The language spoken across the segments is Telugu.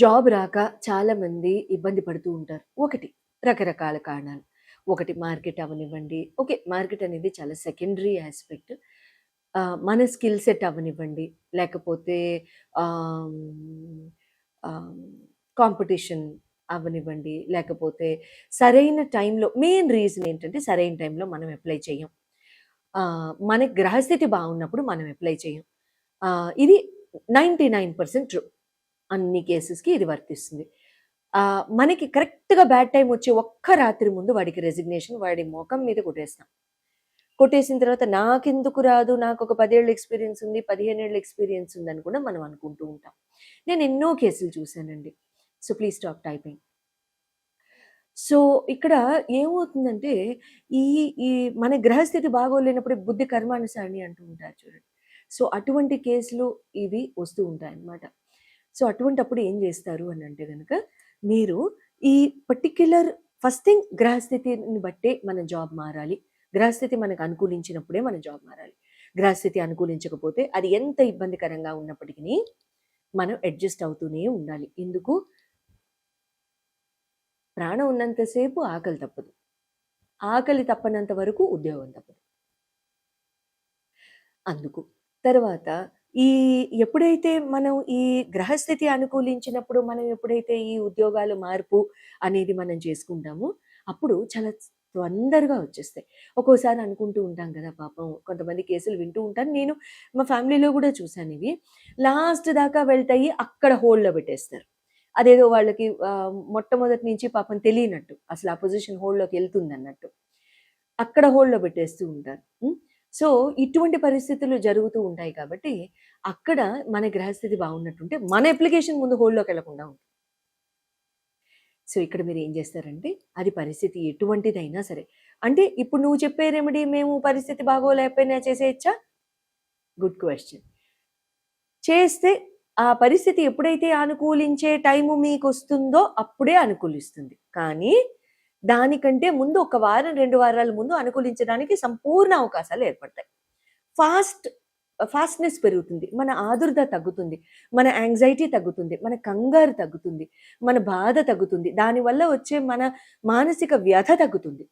జాబ్ రాక చాలామంది ఇబ్బంది పడుతూ ఉంటారు. ఒకటి రకరకాల కారణాలు. ఒకటి మార్కెట్ అవనివ్వండి ఓకే. మార్కెట్ అనేది చాలా సెకండరీ ఆస్పెక్ట్ మన స్కిల్ సెట్ అవనివ్వండి లేకపోతే కాంపిటీషన్ అవనివ్వండి లేకపోతే సరైన టైంలో మెయిన్ రీజన్ ఏంటంటే సరైన టైంలో మనం అప్లై చేయం మన గ్రహస్థితి బాగున్నప్పుడు మనం అప్లై చేయం ఇది నైంటీ నైన్ పర్సెంట్ ట్రూ. అన్ని కేసెస్‌కి ఇది వర్తిస్తుంది. మనకి కరెక్ట్‌గా బ్యాడ్ టైం వచ్చే ఒక్క రాత్రి ముందు వాడికి రెసిగ్నేషన్ వాడి మొఖం మీద కొట్టేస్తాం. కొట్టేసిన తర్వాత నాకెందుకు రాదు? నాకొక 10 ఏళ్ళ ఎక్స్‌పీరియన్స్ ఉంది. 15 ఎక్స్‌పీరియన్స్ ఉందని కూడా మనం అనుకుంటూ ఉంటాం. నేను ఎన్నో కేసులు చూసానండి. So, please stop typing. So, ఇక్కడ ఏమవుతుందంటే ఈ ఈ మన గ్రహస్థితి బాగోలేనప్పుడు బుద్ధి కర్మానుసారిణి అంటూ ఉంటారు చూడండి. సో, అటువంటి కేసులు ఇవి వస్తూ ఉంటాయి అన్నమాట సో, అటువంటప్పుడు ఏం చేస్తారు అని అంటే కనుక మీరు ఈ పర్టిక్యులర్ ఫస్ట్ థింగ్ గ్రహస్థితిని బట్టే మన జాబ్ మారాలి. గ్రహస్థితి మనకు అనుకూలించినప్పుడే మన జాబ్ మారాలి. గ్రహస్థితి అనుకూలించకపోతే అది ఎంత ఇబ్బందికరంగా ఉన్నప్పటికీ మనం అడ్జస్ట్ అవుతూనే ఉండాలి. ఎందుకు? ప్రాణం ఉన్నంతసేపు ఆకలి తప్పదు. ఆకలి తప్పనంత వరకు ఉద్యోగం తప్పదు. అందుకు. తర్వాత ఈ ఎప్పుడైతే మనం ఈ గ్రహస్థితి అనుకూలించినప్పుడు మనం ఎప్పుడైతే ఈ ఉద్యోగాలు మార్పు అనేది మనం చేసుకుంటామో అప్పుడు చాలా తొందరగా వచ్చేస్తాయి. ఒక్కోసారి అనుకుంటూ ఉంటాం కదా! పాపం కొంతమంది కేసులు వింటూ ఉంటాను. నేను మా ఫ్యామిలీలో కూడా చూశాను ఇవి లాస్ట్ దాకా వెళ్తాయి. అక్కడ హోల్డ్‌లో పెట్టేస్తారు. అదేదో వాళ్ళకి మొట్టమొదటి నుంచి పాపం తెలియనట్టు. అసలు ఆ పొజిషన్ హోల్డ్‌లోకి ఎళ్తుందన్నట్టు. అక్కడ హోల్డ్‌లో పెట్టేస్తూ ఉంటారు. సో, ఇటువంటి పరిస్థితులు జరుగుతూ ఉంటాయి కాబట్టి అక్కడ మన గ్రహస్థితి బాగున్నట్టుంటే మన అప్లికేషన్ ముందు హోల్డ్‌లోకి వెళ్ళకుండా ఉంటుంది. సో, ఇక్కడ మీరు ఏం చేస్తారంటే అది పరిస్థితి ఎటువంటిదైనా సరే. అంటే ఇప్పుడు నువ్వు చెప్పే రెమెడీ మేము పరిస్థితి బాగోలేకపోయినా చేసేయచ్చా? గుడ్ క్వశ్చన్ చేస్తే ఆ పరిస్థితి ఎప్పుడైతే అనుకూలించే టైము మీకు వస్తుందో అప్పుడే అనుకూలిస్తుంది. కానీ దానికంటే ముందు ఒక వారం, రెండు వారాల ముందు అనుకూలించడానికి సంపూర్ణ అవకాశాలు ఏర్పడతాయి. ఫాస్ట్ ఫాస్ట్‌నెస్ పెరుగుతుంది. మన ఆదుర్ద తగ్గుతుంది. మన యాంగ్జైటీ తగ్గుతుంది. మన కంగారు తగ్గుతుంది. మన బాధ తగ్గుతుంది. దానివల్ల వచ్చే మన మానసిక వ్యధ తగ్గుతుంది.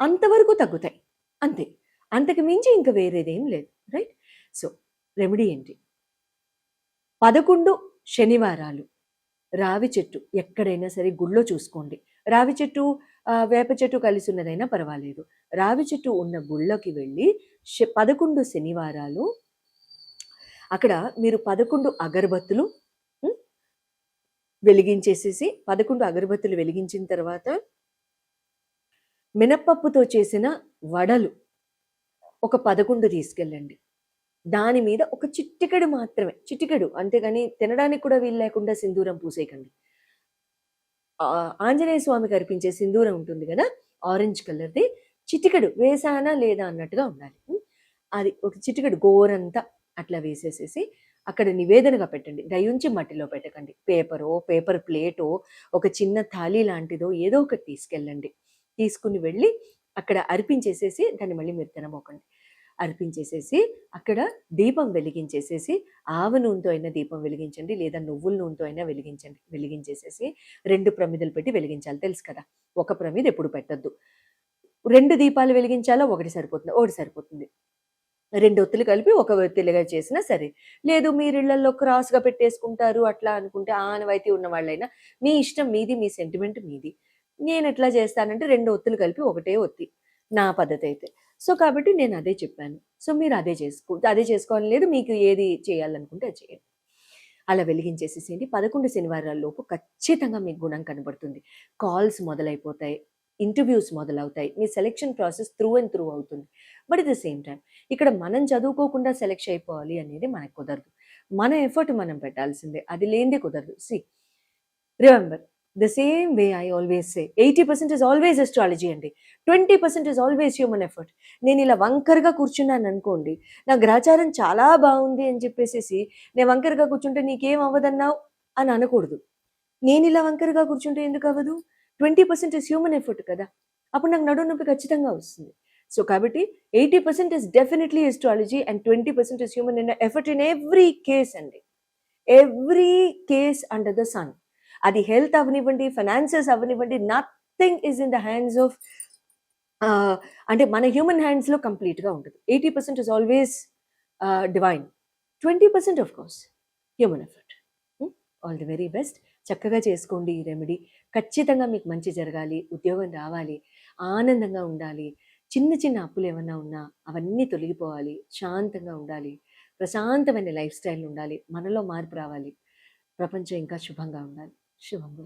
అంతవరకు తగ్గుతాయి. అంతే. అంతకు మించి ఇంకా వేరేదేం లేదు. రైట్? సో, రెమెడీ ఏంటి? 11 శనివారాలు రావి చెట్టు ఎక్కడైనా సరే గుళ్ళో చూసుకోండి. రావి చెట్టు వేప చెట్టు కలిసి ఉన్నదైనా పర్వాలేదు. రావి చెట్టు ఉన్న గుళ్ళోకి వెళ్ళి పదకొండు శనివారాలు అక్కడ మీరు 11 అగరబత్తులు వెలిగించేసేసి 11 అగరబత్తులు వెలిగించిన తర్వాత మినప్పప్పుతో చేసిన వడలు ఒక 11 తీసుకెళ్ళండి. దాని మీద ఒక చిటికెడు మాత్రమే చిటికెడు అంతేగాని తినడానికి కూడా వీలు లేకుండా సింధూరం పూసేయకండి. ఆంజనేయ స్వామికి అర్పించే సింధూరం ఉంటుంది కదా ఆరెంజ్ కలర్‌ది చిటికెడు వేసానా లేదా అన్నట్టుగా ఉండాలి. అది ఒక చిటికెడు గోరంతా అట్లా వేసేసేసి అక్కడ నివేదనగా పెట్టండి. దయుంచి మట్టిలో పెట్టకండి. పేపరో, పేపర్ ప్లేటో, ఒక చిన్న థాలీ లాంటిదో ఏదో ఒకటి తీసుకెళ్ళండి. తీసుకొని వెళ్ళి అక్కడ అర్పించేసేసి దాన్ని మళ్ళీ మీరు తినబోకండి. అర్పించేసేసి అక్కడ దీపం వెలిగించేసేసి ఆవ నూనెతో అయినా దీపం వెలిగించండి. లేదా నువ్వుల నూనెతో అయినా వెలిగించండి. వెలిగించేసేసి రెండు ప్రమిదలు పెట్టి వెలిగించాలి. తెలుసు కదా! ఒక ప్రమిద ఎప్పుడు పెట్టద్దు రెండు దీపాలు వెలిగించాలో ఒకటి సరిపోతుంది. ఒకటి సరిపోతుంది. రెండు ఒత్తులు కలిపి ఒక ఒత్తిలిగా చేసినా సరే. లేదు మీరు ఇళ్ళల్లో క్రాస్‌గా పెట్టేసుకుంటారు అట్లా అనుకుంటే ఆనవాయితీ ఉన్నవాళ్ళైనా మీ ఇష్టం మీది. మీ సెంటిమెంట్ మీది. నేను ఎట్లా చేస్తానంటే రెండు ఒత్తులు కలిపి ఒకటే ఒత్తి. నా పద్ధతి అయితే సో, కాబట్టి నేను అదే చెప్పాను. సో, మీరు అదే చేసుకో అదే చేసుకోవాలని లేదు. మీకు ఏది చేయాలనుకుంటే అది చేయండి. అలా వెలిగించేసేసేయండి. 11 శనివారాల లోపు ఖచ్చితంగా మీకు గుణం కనబడుతుంది. కాల్స్ మొదలైపోతాయి. ఇంటర్‌వ్యూస్ మొదలవుతాయి. మీ selection process through and through అవుతుంది. But at the same time ఇక్కడ మనం చదువుకోకుండా సెలెక్ట్ అయిపోవాలి అనేది మనకు కుదరదు. మన ఎఫర్ట్ మనం పెట్టాల్సిందే. అది లేనిదే కుదరదు. See remember the same way I always say 80% is always astrology అండి. Twenty percent is always human effort. నేను ఇలా వంకరగా కూర్చున్నాను అనుకోండి నా గ్రహచారం చాలా బాగుంది అని చెప్పేసేసి నేను వంకరగా కూర్చుంటే నీకేం అవ్వదన్నావు అని అనకూడదు. నేను ఇలా వంకరగా కూర్చుంటే ఎందుకు అవ్వదు? Twenty percent is human effort కదా! అప్పుడు నాకు నడుము నొప్పి ఖచ్చితంగా వస్తుంది. సో, కాబట్టి eighty percent is definitely astrology and twenty percent is human effort in every case అండి. Every case under the sun అది హెల్త్ అవనివ్వండి ఫైనాన్సెస్ అవనివ్వండి nothing is in the hands of అంటే మన హ్యూమన్ హ్యాండ్స్లో కంప్లీట్గా ఉంటుంది. Eighty percent is always divine. Twenty percent of course human effort. All the very best. చక్కగా చేసుకోండి ఈ రెమెడీ. ఖచ్చితంగా మీకు మంచి జరగాలి ఉద్యోగం రావాలి ఆనందంగా ఉండాలి చిన్న చిన్న అప్పులు ఏమన్నా ఉన్నా అవన్నీ తొలగిపోవాలి శాంతంగా ఉండాలి ప్రశాంతమైన లైఫ్ స్టైల్ ఉండాలి మనలో మార్పు రావాలి ప్రపంచం ఇంకా శుభంగా ఉండాలి. 是很贵